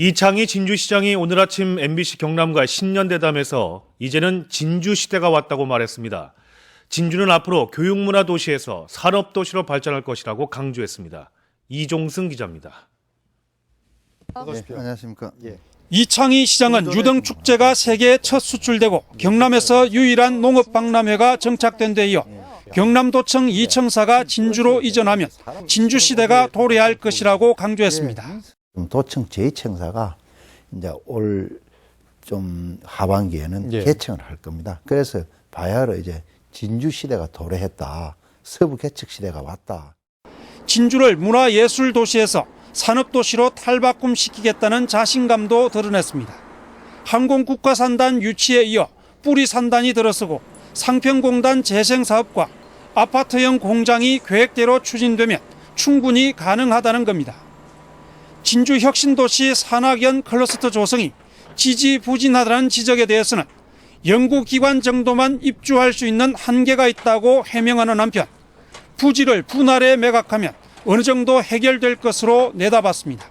이창희 진주시장이 오늘 아침 MBC 경남과 신년대담에서 이제는 진주시대가 왔다고 말했습니다. 진주는 앞으로 교육문화 도시에서 산업도시로 발전할 것이라고 강조했습니다. 이종승 기자입니다. 예, 안녕하십니까. 이창희 시장은 유등 축제가 세계에 첫 수출되고 경남에서 유일한 농업 박람회가 정착된 데 이어 경남도청 이청사가 진주로 이전하면 진주 시대가 도래할 것이라고 강조했습니다. 도청 제2청사가 이제 올 좀 하반기에는 예. 개청을 할 겁니다. 그래서 바야흐로 이제 진주 시대가 도래했다. 서부 개척 시대가 왔다. 진주를 문화예술 도시에서 산업도시로 탈바꿈시키겠다는 자신감도 드러냈습니다. 항공국가산단 유치에 이어 뿌리산단이 들어서고 상평공단 재생사업과 아파트형 공장이 계획대로 추진되면 충분히 가능하다는 겁니다. 진주 혁신도시 산학연 클러스터 조성이 지지부진하다는 지적에 대해서는 연구기관 정도만 입주할 수 있는 한계가 있다고 해명하는 한편 부지를 분할해 매각하면 어느 정도 해결될 것으로 내다봤습니다.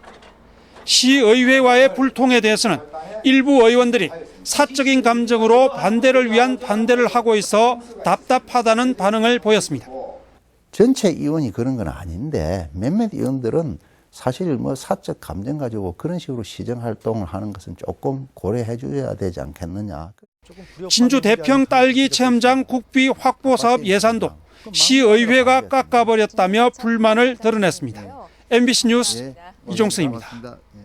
시의회와의 불통에 대해서는 일부 의원들이 사적인 감정으로 반대를 위한 반대를 하고 있어 답답하다는 반응을 보였습니다. 전체 의원이 그런 건 아닌데 몇몇 의원들은 사실 뭐 사적 감정 가지고 그런 식으로 시정 활동을 하는 것은 조금 고려해 줘야 되지 않겠느냐. 진주 대평 딸기 체험장 국비 확보 사업 예산도 시의회가 깎아버렸다며 불만을 드러냈습니다. MBC 뉴스 예, 이종승입니다. 고맙습니다. 예.